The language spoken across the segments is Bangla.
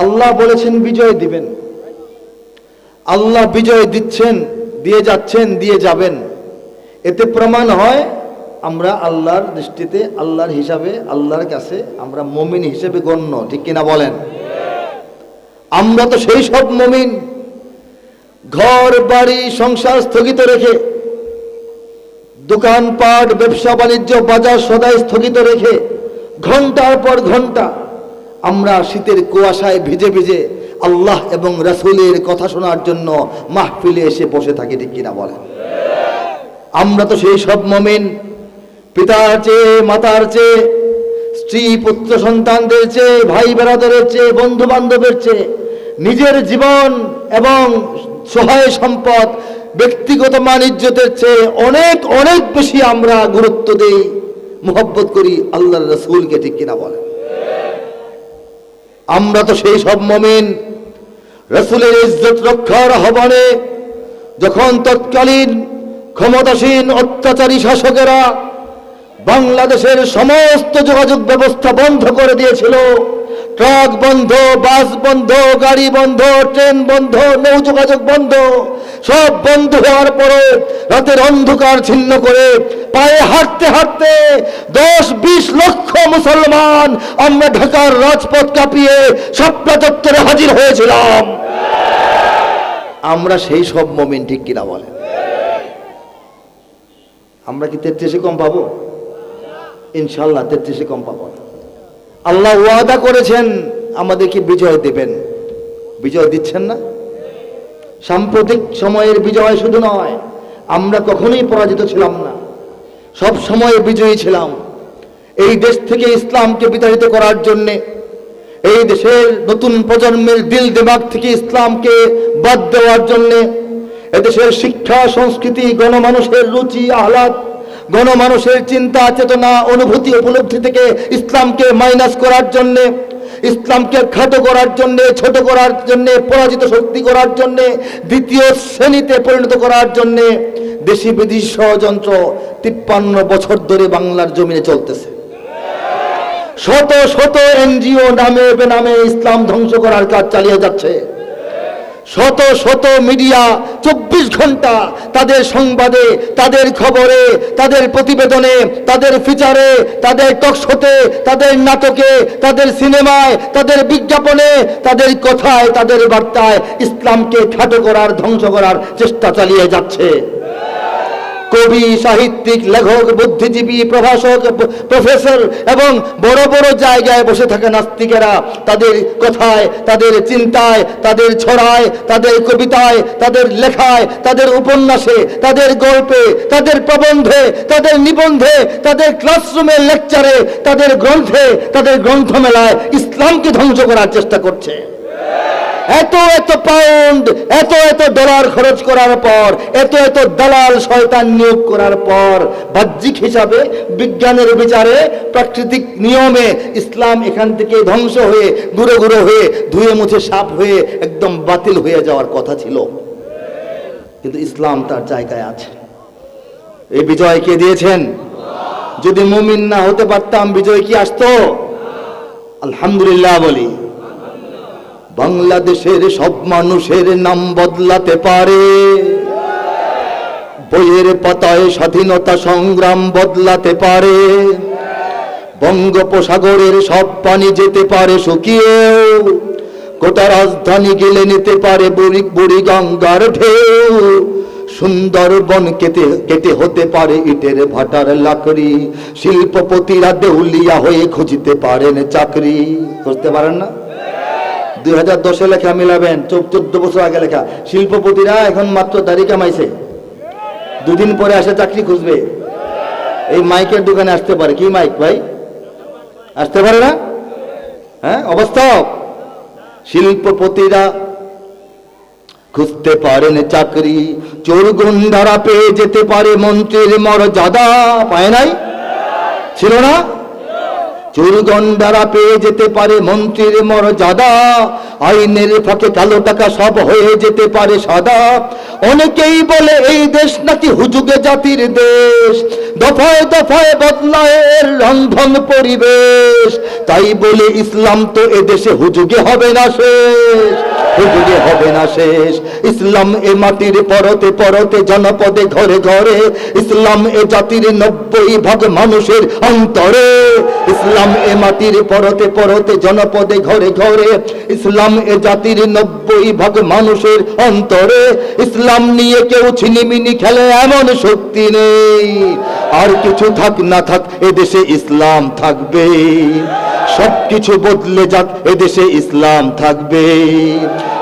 আল্লাহ বলেছেন, বিজয় দিবেন। আল্লাহ বিজয় দিচ্ছেন, দিয়ে যাচ্ছেন, দিয়ে যাবেন। এতে প্রমাণ হয়, আমরা আল্লাহর দৃষ্টিতে, আল্লাহর হিসাবে, আল্লাহর কাছে আমরা মমিন হিসেবে গণ্য, ঠিক কিনা বলেন? আমরা তো সেই সব মমিন। ঘর, বাড়ি, সংসার স্থগিত রেখে, দোকানপাট, ব্যবসা, বাণিজ্য, বাজার সদাই স্থগিত রেখে, ঘণ্টার পর ঘণ্টা আমরা শীতের কুয়াশায় ভিজে ভিজে আল্লাহ এবং রাসূলের কথা শোনার জন্য মাহফিলে এসে বসে থাকি, ঠিক কিনা বলেন? আমরা তো সেই সব মমিন, পিতার চেয়ে, মাতার চেয়ে, স্ত্রী, পুত্র, সন্তানদের চেয়ে, ভাই বেড়াদারের চেয়ে বন্ধু বান্ধবের চেয়ে, নিজের জীবন এবং সহায় সম্পদ, ব্যক্তিগত মানিজ্যতের চেয়ে অনেক অনেক বেশি আমরা গুরুত্ব দেই, মোহব্বত করি আল্লাহ রসুলকে, ঠিক কিনা বলেন? আমরা তো সেই সব মমিন। রসুলের ইজ্জত রক্ষার আহ্বানে যখন তৎকালীন ক্ষমতাসীন অত্যাচারী শাসকেরা বাংলাদেশের সমস্ত যোগাযোগ ব্যবস্থা বন্ধ করে দিয়েছিল ট্রাক বন্ধ, বাস বন্ধ, গাড়ি বন্ধ, ট্রেন বন্ধ, নৌ যোগাযোগ বন্ধ, সব বন্ধ হওয়ার পরে রাতের অন্ধকার ছিন্ন করে পায়ে হাঁটতে হাঁটতে দশ বিশ লক্ষ মুসলমান আমরা ঢাকার রাজপথ কাঁপিয়ে স্বপ্ন চত্বরে হাজির হয়েছিলাম। আমরা সেই সব মোমেন্ট ঠিক কিনা বলেন? আমরা কি তেত্রিশে কম পাবো? ইনশাল্লাহ তেত্রিশে কম পাবো না। আল্লাহ ওয়াদা করেছেন, আমাদেরকে বিজয় দেবেন। বিজয় দিচ্ছেন না? সাম্প্রতিক সময়ের বিজয় শুধু নয়, আমরা কখনোই পরাজিত ছিলাম না। সব সময় বিজয়ী ছিলাম। এই দেশ থেকে ইসলামকে বিতাড়িত করার জন্যে, এই দেশের নতুন প্রজন্মের দিল দেমাগ থেকে ইসলামকে বাদ দেওয়ার জন্যে, এদেশের শিক্ষা, সংস্কৃতি, গণমানুষের রুচি, আহ্লাদ গণমানুষের চিন্তা, চেতনা, অনুভূতি, উপলব্ধি থেকে ইসলামকে মাইনাস করার জন্যে, ইসলামকে খাটো করার জন্যে, ছোট করার জন্যে, পরাজিত শক্তি করার জন্যে, দ্বিতীয় শ্রেণীতে পরিণত করার জন্যে দেশি বিদেশি ষড়যন্ত্র তিপ্পান্ন বছর ধরে বাংলার জমিনে চলতেছে। শত শত এনজিও নামে বেনামে ইসলাম ধ্বংস করার কাজ চালিয়ে যাচ্ছে। শত শত মিডিয়া চব্বিশ ঘণ্টা তাদের সংবাদে, তাদের খবরে, তাদের প্রতিবেদনে, তাদের ফিচারে, তাদের টকশোতে তাদের নাটকে, তাদের সিনেমায়, তাদের বিজ্ঞাপনে, তাদের কথায়, তাদের বার্তায় ইসলামকে খাটো করার, ধ্বংস করার চেষ্টা চালিয়ে যাচ্ছে। কবি, সাহিত্যিক, লেখক, বুদ্ধিজীবী, প্রভাষক প্রফেসর এবং বড় বড় জায়গায় বসে থাকা নাস্তিকেরা তাদের কথায়, তাদের চিন্তায়, তাদের ছড়ায়, তাদের কবিতায়, তাদের লেখায়, তাদের উপন্যাসে, তাদের গল্পে, তাদের প্রবন্ধে, তাদের নিবন্ধে, তাদের ক্লাসরুমের লেকচারে, তাদের গ্রন্থে, তাদের গ্রন্থমেলায় ইসলামকে ধ্বংস করার চেষ্টা করছে। এত এত পাউন্ড এত এত ডলার খরচ করার পর, এত এত দালাল শয়তান নিয়োগ করার পর, বাহ্যিক হিসাবে, বিজ্ঞানের বিচারে, প্রাকৃতিক নিয়মে ইসলাম এখান থেকে ধ্বংস হয়ে, গুঁড়ো গুঁড়ো হয়ে, ধুয়ে মুছে সাপ হয়ে, একদম বাতিল হয়ে যাওয়ার কথা ছিল। কিন্তু ইসলাম তার জায়গায় আছে। এই বিজয় কে দিয়েছেন? যদি মুমিন না হতে পারতাম, বিজয় কি আসতো? আলহামদুলিল্লাহ বলি। বাংলাদেশের সব মানুষের নাম বদলাতে পারে। বইয়ের পাতায় স্বাধীনতা সংগ্রাম বদলাতে পারে। বঙ্গোপসাগরের সব পানি যেতে পারে শুকিয়েও, গোটা রাজধানী গেলে নিতে পারে বুড়ি বুড়ি গঙ্গার ঢেউ। সুন্দরবন কেটে কেটে হতে পারে ইটের ভাটার লাকড়ি, শিল্পপতিরা দেউলিয়া হয়ে খুঁজিতে পারেন চাকরি। খুঁজতে পারেন না? দুই হাজার দশে লেখা মিলাবেন, চোদ্দ বছর আগে লেখা। শিল্পপতিরা এখন মাত্র দাড়ি কামাইছে। দুদিন পরে আসে চাকরি খুঁজবে। এই মাইকের দোকানে আসতে পারে। কি মাইক ভাই? আসতে পারে না? হ্যাঁ অবস্থা শিল্পপতিরা খুঁজতে পারেন চাকরি চোর গুন্ডারা পেয়ে যেতে পারে মন্ত্রীর মর্যাদা। পায় নাই? ছিল না? চুরগন্ডারা পেয়ে যেতে পারে মন্ত্রীর মর্যাদা। আইনের ফাঁকে কালো টাকা সব হয়ে যেতে পারে সাদা। অনেকেই বলে এই দেশ নাকি হুজুগে জাতির দেশ। দফায় দফায় বদলায় রন্ধন পরিবেশ। তাই বলে ইসলাম তো এদেশে হুজুগে হবে না শেষ। হুজুগে হবে না শেষ। ইসলাম এ মাটির পরতে পরতে জনপদে ঘরে ঘরে ইসলাম এ জাতির নব্বই ভাগ মানুষের অন্তরে। ইসলাম এ মাটির পরতে পরতে জনপদে ঘরে ঘরে। ইসলাম এ জাতির নব্বই ভাগ মানুষের অন্তরে। ইসলাম নিয়ে কেউ ছিনিমিনি খেলে এমন শক্তি নেই। আর কিছু থাক না থাক, এদেশে ইসলাম থাকবে। সব কিছু বদলে যাক, এদেশে ইসলাম থাকবে।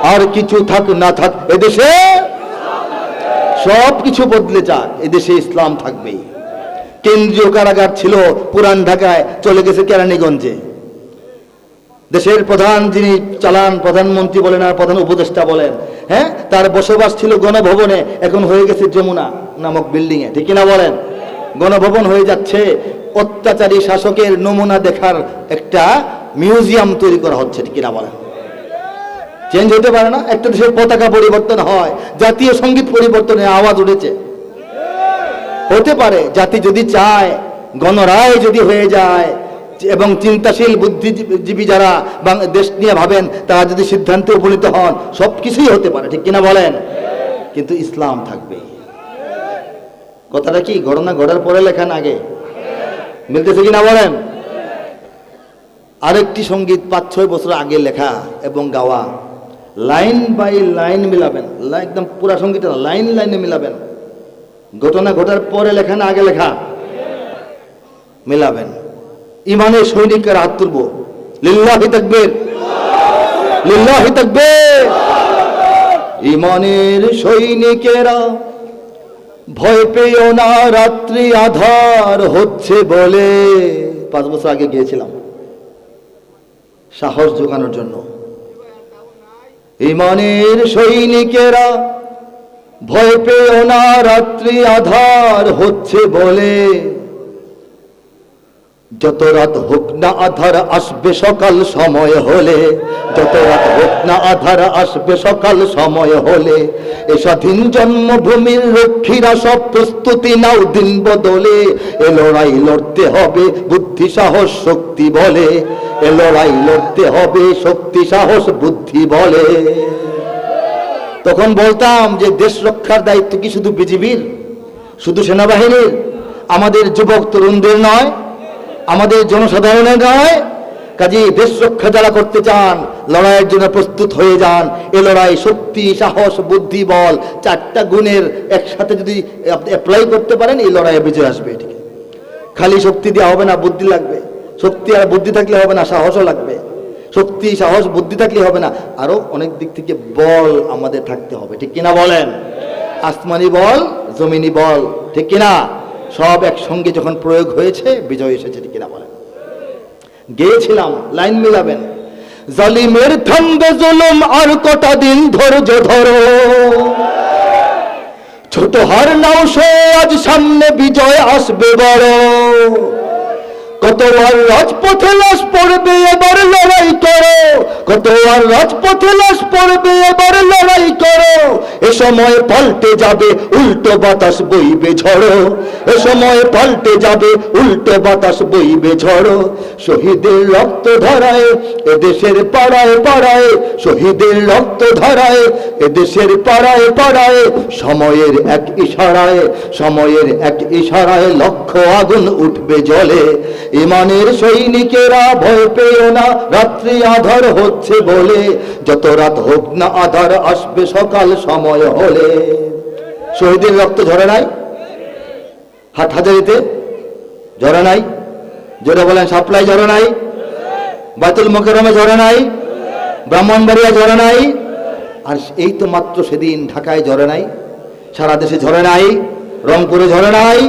আর কিছু থাক না থাক, এদেশে সব কিছু বদলে যাক, এদেশে ইসলাম থাকবে। কেন্দ্রীয় কারাগার ছিল, পুরান ঢাকায় চলে গেছে কেরানীগঞ্জে। দেশের প্রধান যিনি চালান, প্রধানমন্ত্রী বলেন আর প্রধান উপদেষ্টা বলেন হ্যাঁ? তার বসবাস ছিল গণভবনে, এখন হয়ে গেছে যমুনা নামক বিল্ডিং এ, ঠিক কিনা বলেন? গণভবন হয়ে যাচ্ছে, অত্যাচারী শাসকের নমুনা দেখার একটা মিউজিয়াম তৈরি করা হচ্ছে, ঠিক কিনা বলেন? চেঞ্জ হতে পারে না, একটা দেশের পতাকা পরিবর্তন হয়, জাতীয় সংগীত পরিবর্তনের আওয়াজ উঠেছে। হতে পারে, জাতি যদি চায়, গণরায় যদি হয়ে যায়, এবং চিন্তাশীল বুদ্ধিজীবী যারা দেশ নিয়ে ভাবেন, তারা যদি সিদ্ধান্তে উপনীত হন সব কিছুই হতে পারে, ঠিক কিনা বলেন? কিন্তু ইসলাম থাকবে। কথাটা কি, ঘটনা ঘটার পরে লেখান আগে? মিলতেছে কিনা বলেন? আরেকটি সংগীত পাঁচ ছয় বছর আগে লেখা এবং গাওয়া। লাইন বাই লাইন মিলাবেন। একদম পুরা সংগীত লাইন লাইনে মিলাবেন। ঘটনা ঘটার পরে লেখা না, আগে লেখা। মিলাবেন। ইমানের সৈনিকের হাত তুলব। লিল্লাহি তাকবীর। লিল্লাহি তাকবীর। ইমানের সৈনিকেরা, ভয় পেও না, রাত্রি আধার হচ্ছে বলে। পাঁচ বছর আগে গিয়েছিলাম। সাহস জোগানোর জন্য। ইমানের সৈনিকেরা ভয় পেও না রাত্রি আধার হচ্ছে বলে। যত রাত হোক না আধার আসবে সকাল সময় হলে, যত রাত হোক না আধার আসবে সকাল সময় হলে, এ স্বাধীন জন্মভূমির রক্ষীরা সব প্রস্তুতি নাও দিন বদলে, এ লড়াই লড়তে হবে বুদ্ধি, সাহস, শক্তি বলে, এ লড়াই লড়তে হবে শক্তি, সাহস, বুদ্ধি বলে। তখন বলতাম যে দেশ রক্ষার দায়িত্ব কি শুধু বিজিবির? শুধু সেনাবাহিনীর? আমাদের যুবক তরুণদের নয় আমাদের জনসাধারণের নয় কাজে দেশ রক্ষা যারা করতে চান, লড়াইয়ের জন্য প্রস্তুত হয়ে যান। এ লড়াই শক্তি, সাহস, বুদ্ধি, বল চারটা গুণের একসাথে যদি অ্যাপ্লাই করতে পারেন, এই লড়াইয়ে বিজয় আসবে ঠিক খালি শক্তি দেওয়া হবে না, বুদ্ধি লাগবে। শক্তি আর বুদ্ধি থাকলে হবে না, সাহসও লাগবে। শক্তি, সাহস, বুদ্ধি থাকলে হবে না, আরও অনেক দিক থেকে বল আমাদের থাকতে হবে। ঠিক কিনা বলেন? আসমানি বল, জমিনি বল, ঠিক কিনা? সব একসঙ্গে যখন প্রয়োগ হয়েছে, বিজয় এসেছে, ঠিক গেয়েছিলাম, লাইন মিলাবেন। জালিমের থামবে জুলুম, আর কটা দিন ধৈর্য ধরো। ছোট হার নাও সে, আজ সামনে বিজয় আসবে বড়। কত আর রাজপথে লাশ পড়বে, এবার লড়াই করো। কত আর রাজপথে লাশ পড়বে, এবার লড়াই করো। এ সময় পাল্টে যাবে, উল্টো বাতাস বইবে ঝড়ো। এ সময় পাল্টে যাবে, উল্টো বাতাস বইবে ঝড়ো। শহীদের রক্ত ধরায়, এ দেশের পাড়ায় পাড়ায়, শহীদের রক্ত ধরায়, এ দেশের পাড়ায় পাড়ায়, সময়ের এক ইশারায়, সময়ের এক ইশারায় লক্ষ আগুন উঠবে জলে। ইমানের সৈনিকেরা ভয় পেও না, রাত্রি আধার হচ্ছে বলে, যত রাত হোক না আধার আসবে সকাল সময় হলে। শহীদের রক্ত ঝরে নাই? হাট হাজারিতে ঝরে নাই? জোরে বলেন, সাপ্লাই ঝরে নাই? বাইতুল মোকারমে ঝরে নাই? ব্রাহ্মণবাড়িয়া ঝরে নাই? আর এই তো মাত্র সেদিন ঢাকায় ঝরে নাই, সারা দেশে ঝরে নাই, রংপুরে ঝরে নাই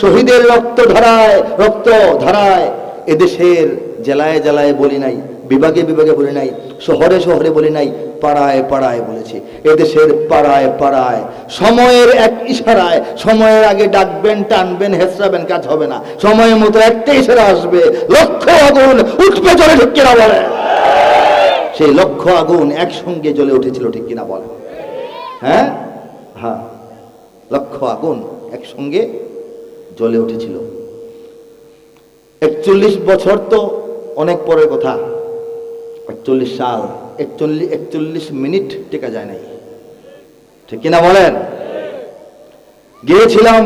শহীদের রক্ত ধরায় রক্ত ধরায়। এদেশের জেলায় জেলায় বলি নাই, বিভাগে বিভাগে বলি নাই, শহরে শহরে বলি নাই, পাড়ায় পাড়ায় বলেছি। এদেশের পাড়ায় পাড়ায়, সময়ের এক ইশারায়, সময়ের আগে ডাকবেন, টানবেন হেসরাবেন কাজ হবে না। সময়ের মতো একটা ইশারা আসবে লক্ষ আগুন উঠবে চলে ঠিক কিনা বলে। সেই লক্ষ আগুন একসঙ্গে জ্বলে উঠেছিল ঠিক কিনা বলে। হ্যাঁ? হ্যাঁ। লক্ষ আগুন একসঙ্গে জ্বলে উঠেছিল। একচল্লিশ বছর তো অনেক পরের কথা। একচল্লিশ সাল একচল্লিশ একচল্লিশ মিনিট টেকা যায় নাই। ঠিক কিনা বলেন? গিয়েছিলাম,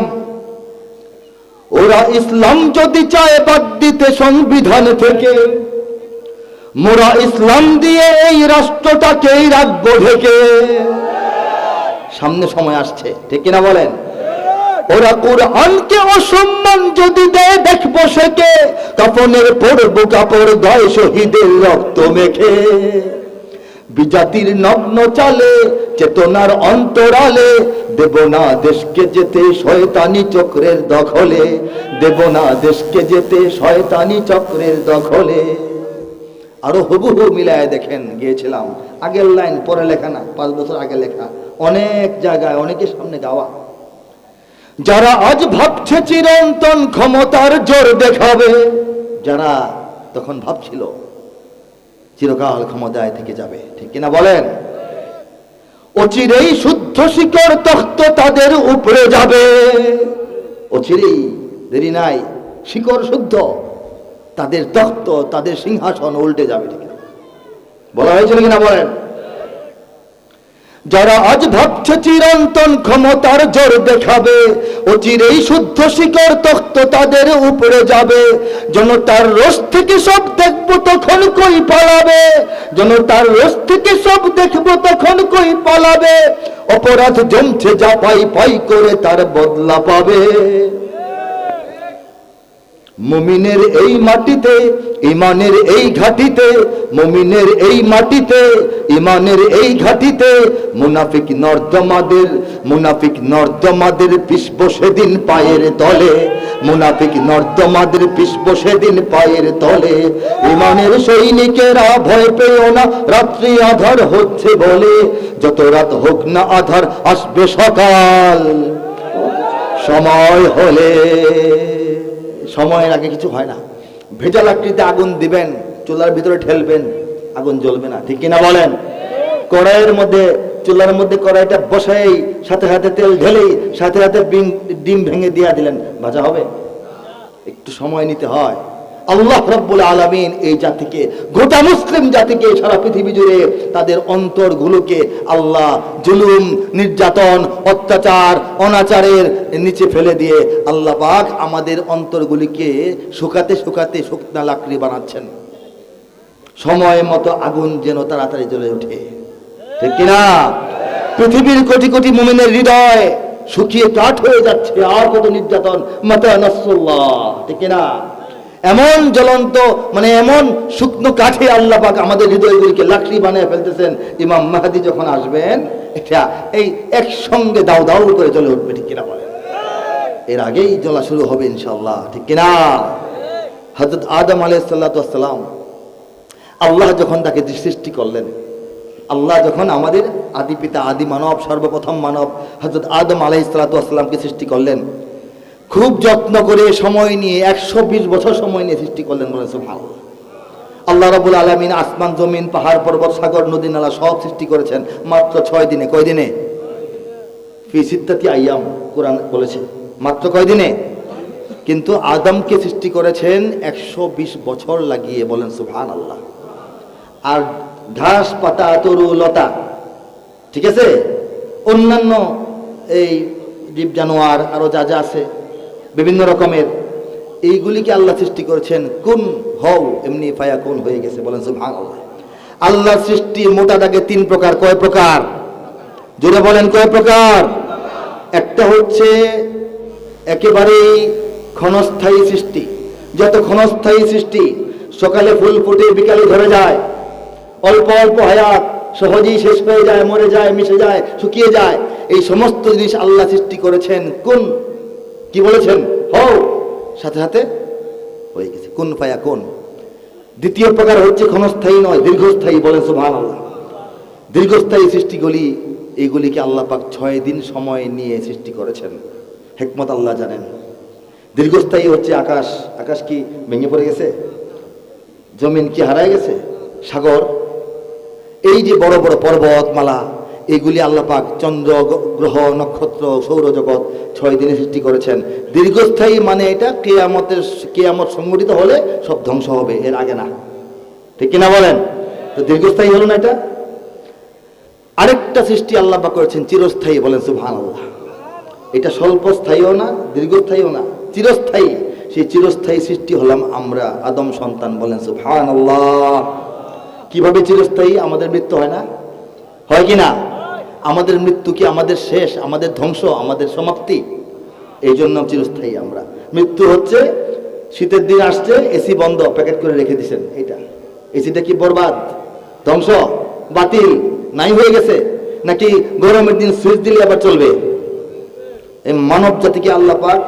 ওরা ইসলাম যদি চায় বাদ দিতে সংবিধান থেকে, মোরা ইসলাম দিয়ে এই রাষ্ট্রটাকেই রাখব ঢেকে। সামনে সময় আসছে, ঠিক কিনা বলেন? ওরা কোরআনকে অসম্মান যদি দেয়, দেখব সেকে কাপনের পড়ব কাপড় গায়ে শহীদের রক্ত মেখে। বিজাতির নগ্ন চালে, চেতনার অন্তরালে, দেব না দেশকে যেতে শয়তানি চক্রের দখলে। দেব না দেশকে যেতে শয়তানি চক্রের দখলে। আরও হুবহু মিলায় দেখেন, গিয়েছিলাম। আগের লাইন, পরে লেখা না, পাঁচ বছর আগে লেখা। অনেক জায়গায়, অনেকের সামনে গাওয়া যারা আজ ভাবছে চিরন্তন ক্ষমতার জোর দেখাবে, যারা তখন ভাবছিল চিরকাল ক্ষমতায় থেকে যাবে, ঠিক কিনা বলেন? অচিরেই শুদ্ধ শিকড় তখ্ত তাদের উপরে যাবে। অচিরেই দেরি নাই, শিকড় শুদ্ধ, তাদের তখ্ত তাদের সিংহাসন উল্টে যাবে, ঠিক? বলা হয়েছিল কিনা বলেন? যারা আজ ভাবছে চিরন্তন ক্ষমতার জোর দেখাবে, ও অচিরেই শুদ্ধ শিকর তক্ত তাদের উপরে যাবে। জনতার রোষ থেকে সব দেখব তখন কই পালাবে। জনতার রোষ থেকে সব দেখব তখন কই পালাবে। অপরাধ জমছে যা পাই পাই করে তার বদলা পাবে। মুমিনের এই মাটিতে ইমানের এই ঘাটিতে, মুমিনের এই মাটিতে ইমানের এই ঘাটিতে মুনাফিক নর্দমাদের মুনাফিক নর্দমাদের পিসব সেদিন পায়ের তলে, মুনাফিক নর্দমাদের পিসব সেদিন পায়ের তলে। ইমানের সৈনিকেরা ভয় পেও না, রাত্রি আধার হচ্ছে বলে, যত রাত হোক না আধার আসবে সকাল। সময় হলে সময়ের আগে কিছু হয় না। ভেজাল আকৃতিতে আগুন দিবেন, চুলার ভিতরে ঠেলবেন, আগুন জ্বলবে না। ঠিক কিনা বলেন? কড়াইয়ের মধ্যে, চুলার মধ্যে কড়াইটা বসাই, সাথে সাথে তেল ঢেলেই, সাথে সাথে ডিম ভেঙে দিয়া দিলেন। ভাজা হবে? একটু সময় নিতে হয়। আল্লাহ রব্বুল আলামিন এই জাতিকে, গোটা মুসলিম জাতিকে, সারা পৃথিবী জুড়ে তাদের অন্তরগুলোকে আল্লাহ জুলুম, নির্যাতন, অত্যাচার, অনাচারের নিচে ফেলে দিয়ে আল্লাহ পাক আমাদের অন্তরগুলিকে শুকাতে শুকাতে শুকনা লাকড়ি বানাচ্ছেন। সময় মতো আগুন যেন তাড়াতাড়ি জ্বলে ওঠে। ঠিক কিনা? পৃথিবীর কোটি কোটি মুমিনের হৃদয় শুকিয়ে কাঠ হয়ে যাচ্ছে, আর কত নির্যাতন। মাতা নাসুল্লাহ ঠিক কিনা? এমন জ্বলন্ত মানে এমন শুকনো কাঠে আল্লাহ পাক আমাদের হৃদয়গুলিকে লাকড়ি বানিয়ে ফেলতেছেন, ইমাম মাহাদি যখন আসবেন, এটা এই একসঙ্গে দাও দাও করে চলে উঠবে, ঠিক কিনা বলেন? এর আগেই জ্বলা শুরু হবে ইনশাল্লাহ ঠিক কিনা? হজরত আদম আলাইসাল্লাম আল্লাহ যখন তাকে সৃষ্টি করলেন, আল্লাহ যখন আমাদের আদি পিতা, আদি মানব, সর্বপ্রথম মানব হজরত আদম আলাই সালাতামকে সৃষ্টি করলেন খুব যত্ন করে সময় নিয়ে একশো বিশ বছর সময় নিয়ে সৃষ্টি করলেন বলে ভালো আল্লাহ রাবুল আলমিন আসমান, জমিন, পাহাড়, পর্বত, সাগর, নদী, নালা সব সৃষ্টি করেছেন মাত্র ছয় দিনে। কয় দিনে? আইয়াম কোরআন বলেছে। মাত্র কয় দিনে? কিন্তু আদমকে সৃষ্টি করেছেন একশো বিশ বছর লাগিয়ে বলেন সুভান আল্লাহ আর ঘাস, পাতা, তরু, লতা, ঠিক আছে? অন্যান্য এই জীব জানোয়ার আরও যা যা আছে বিভিন্ন রকমের। এইগুলিকে আল্লাহ সৃষ্টি করেছেন, কোন হও, এমনি ফায়া কোন হয়ে গেছে। বলেন আল্লাহ সৃষ্টি মোটা দাগে তিন প্রকার। কয় প্রকার? জোরে বলেন, কয় প্রকার? একটা হচ্ছে একেবারেই ক্ষণস্থায়ী সৃষ্টি। যত ক্ষণস্থায়ী সৃষ্টি, সকালে ফুল ফুটে বিকালে ধরে যায়। অল্প অল্প হায়াত সহজেই শেষ হয়ে যায়, মরে যায়, মিশে যায়, শুকিয়ে যায়। এই সমস্ত জিনিস আল্লাহ সৃষ্টি করেছেন, কোন কি বলেছেন? হও। সাথে সাথে হয়ে গেছে। কোন ফায়া কোন? দ্বিতীয় প্রকার হচ্ছে ক্ষণস্থায়ী নয়, দীর্ঘস্থায়ী বলেন সুবহান আল্লাহ দীর্ঘস্থায়ী সৃষ্টিগুলি এইগুলিকে আল্লাহ পাক ছয় দিন সময় নিয়ে সৃষ্টি করেছেন। হেকমত আল্লাহ জানেন। দীর্ঘস্থায়ী হচ্ছে আকাশ। আকাশ কি ভেঙে পড়ে গেছে? জমিন কি হারায় গেছে? সাগর। এই যে বড় বড় পর্বতমালা এইগুলি আল্লাহ পাক চন্দ্র গ্রহ, নক্ষত্র, সৌরজগৎ ছয় দিনে সৃষ্টি করেছেন। দীর্ঘস্থায়ী মানে এটা কেয়ামতের, কেয়ামত সংগঠিত হলে সব ধ্বংস হবে, এর আগে না। ঠিক কিনা বলেন? তো দীর্ঘস্থায়ী হলো না এটা? আরেকটা সৃষ্টি আল্লাহ পাক করেছেন, চিরস্থায়ী বলেন সুবহান আল্লাহ এটা স্বল্পস্থায়ীও না, দীর্ঘস্থায়ীও না, চিরস্থায়ী। সেই চিরস্থায়ী সৃষ্টি হলাম আমরা, আদম সন্তান বলেন সুবহান আল্লাহ কীভাবে চিরস্থায়ী? আমাদের মৃত্যু হয় না? হয় কি না? আমাদের মৃত্যু কি আমাদের শেষ, আমাদের ধ্বংস, আমাদের সমাপ্তি? এই জন্য চিরস্থায়ী আমরা। মৃত্যু হচ্ছে, শীতের দিন আসছে এসি বন্ধ, প্যাকেট করে রেখে দিছেন এটা এসিটা কি বরবাদ? ধ্বংস? বাতিল? নাই হয়ে গেছে? নাকি গরমের দিন সুইচ দিলে আবার চলবে? এই মানব জাতিকে আল্লাহ পাক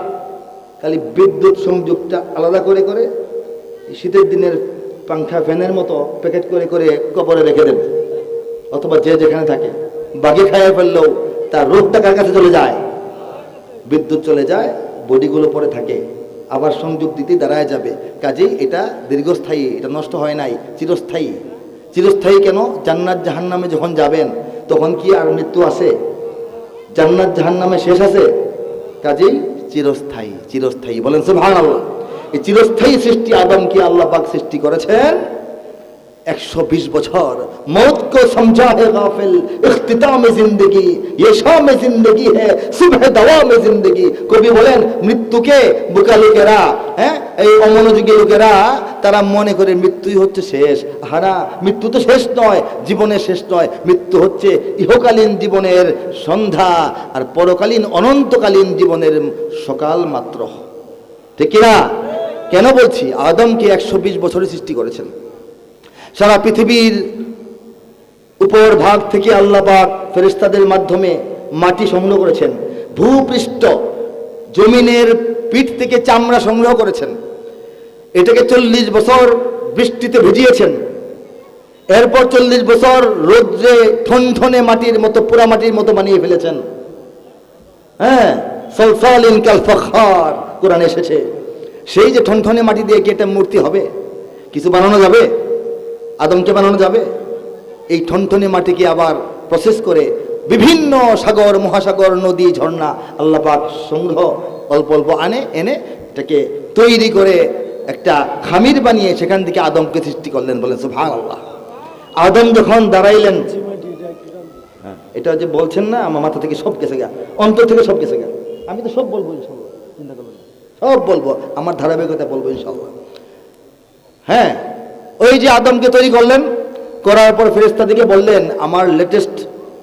খালি বিদ্যুৎ সংযোগটা আলাদা করে করে শীতের দিনের পাংখা ফ্যানের মতো প্যাকেট করে করে কবরে রেখে দেন। অথবা যে যেখানে থাকে। বাগে খাইয়ে ফেললেও তার রোগটা কার কাছে চলে যায়? বিদ্যুৎ চলে যায়, বডিগুলো পরে থাকে, আবার সংযোগ দিতে দাঁড়ায় যাবে। কাজেই এটা দীর্ঘস্থায়ী, এটা নষ্ট হয় নাই, চিরস্থায়ী। চিরস্থায়ী কেন? জান্নাত জাহান্নামে যখন যাবেন, তখন কি আর মৃত্যু আছে জান্নাত জাহান্নামে শেষ আছে? কাজেই চিরস্থায়ী চিরস্থায়ী। বলেন সুবহান আল্লাহ এই চিরস্থায়ী সৃষ্টি আদমকে আল্লাহ পাক সৃষ্টি করেছেন? একশো বিশ বছর মৌত কো সমঝা হে গাফিল ইয়ে হে দাওয়ামে কবি বলেন, মৃত্যুকে লোকেরা হ্যাঁ এই অমনোযোগী লোকেরা, তারা মনে করে মৃত্যুই হচ্ছে শেষ। হারা মৃত্যু তো শেষ নয় জীবনের শেষ নয়, মৃত্যু হচ্ছে ইহকালীন জীবনের সন্ধ্যা আর পরকালীন, অনন্তকালীন জীবনের সকাল মাত্র। ঠিক কিনা? কেন বলছি? আদমকে একশো বিশ বছরে সৃষ্টি করেছেন। সারা পৃথিবীর উপর ভাগ থেকে আল্লাহ পাক ফেরেশতাদের মাধ্যমে মাটি সংগ্রহ করেছেন, ভূপৃষ্ঠ জমিনের পিঠ থেকে চামড়া সংগ্রহ করেছেন। এটাকে চল্লিশ বছর বৃষ্টিতে ভিজিয়েছেন। এরপর চল্লিশ বছর রোদ্রে ঠনঠনে মাটির মতো পোড়া মাটির মতো বানিয়ে ফেলেছেন। হ্যাঁ সলসালিন কাল ফখার কোরআন এসেছে। সেই যে ঠনঠনে মাটি দিয়ে কি একটা মূর্তি হবে? কিছু বানানো যাবে? আদমকে বানানো যাবে? এই ঠনঠনে মাটিকে আবার প্রসেস করে বিভিন্ন সাগর মহাসাগর নদী ঝর্ণা আল্লাহ পাক সংগ্রহ অল্প অল্প আনে এনে এটাকে তৈরি করে একটা খামির বানিয়ে সেখান থেকে আদমকে সৃষ্টি করলেন বলেন সুবহান আল্লাহ আদম যখন দাঁড়াইলেন হ্যাঁ, এটা যে বলছেন না আমার মাথা থেকে সব গেছে গা অন্তর থেকে সব গেছে গা। আমি তো সব বলব ইনশাল্লাহ চিন্তা করবেন সব বলব আমার ধারাবাহিকতা বলব ইনশাল্লাহ হ্যাঁ যে আদমকে তৈরি করলেন, করার পর ফেরেস্তা দিকে বললেন, আমার লেটেস্ট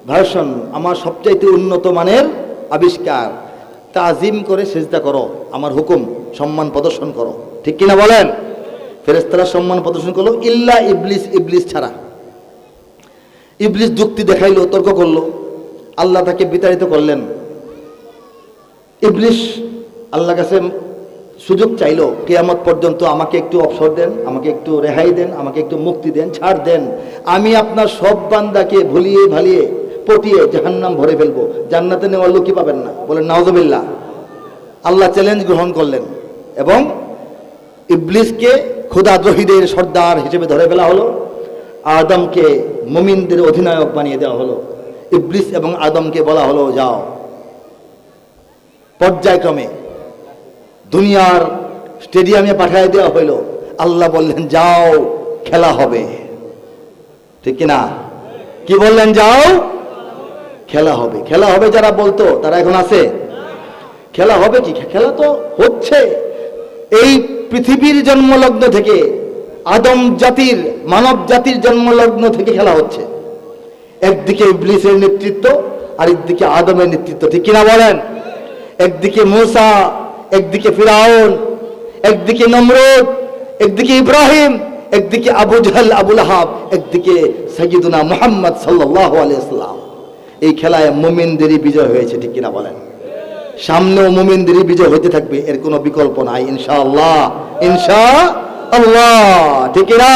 ভার্সন আমার সবচাইতে উন্নত মানের আবিষ্কার। তাজিম করে সেজদা করো, আমার হুকুম, সম্মান প্রদর্শন করো। ঠিক কিনা বলেন? ফেরেস্তারা সম্মান প্রদর্শন করল, ইল্লা ইবলিস ইবলিস ছাড়া। ইবলিস যুক্তি দেখাইলো, তর্ক করল, আল্লাহ তাকে বিতাড়িত করলেন। ইবলিস আল্লাহ কাছে সুযোগ চাইলো, কেয়ামত পর্যন্ত আমাকে একটু অবসর দেন, আমাকে একটু রেহাই দেন, আমাকে একটু মুক্তি দেন, ছাড় দেন। আমি আপনার সব বান্দাকে ভুলিয়ে ভালিয়ে পটিয়ে জাহান্নাম ভরে ফেলব। জান্নাতে নেওয়ার লোকই পাবেন না। বলেন নাওজবিল্লা আল্লাহ চ্যালেঞ্জ গ্রহণ করলেন এবং ইবলিসকে ক্ষুদাদ্রোহীদের সর্দার হিসেবে ধরে ফেলা হলো। আদমকে মুমিনদের অধিনায়ক বানিয়ে দেওয়া হলো। ইবলিস এবং আদমকে বলা হলো, যাও। পর্যায়ক্রমে দুনিয়ার স্টেডিয়ামে পাঠিয়ে দেওয়া হইল। আল্লাহ বললেন, যাও, খেলা হবে। ঠিক কিনা? কি বললেন, যাও, খেলা হবে। খেলা হবে যারা বলতো, তারা এখন আছে? খেলা হবে কি? খেলা তো হচ্ছে। এই পৃথিবীর জন্মলগ্ন থেকে, আদম জাতির, মানব জাতির জন্মলগ্ন থেকে খেলা হচ্ছে। একদিকে ইবলিসের নেতৃত্ব আর একদিকে আদমের নেতৃত্ব। ঠিক কিনা বলেন? একদিকে মূসা একদিকে ফিরাউন, একদিকে নমরুদ, একদিকে ইব্রাহিম, একদিকে আবু জাহল আবুল আহাব একদিকে সৈয়দুনা মোহাম্মদ সাল্লাল্লাহু আলাইহি সাল্লাম এই খেলায় মুমিনদেরই বিজয় হয়েছে, ঠিক কিনা বলেন? সামনেও মুমিনদেরই বিজয় হতে থাকবে, এর কোনো বিকল্প নাই, ইনশাআল্লাহ ইনশা আল্লাহ ঠিক না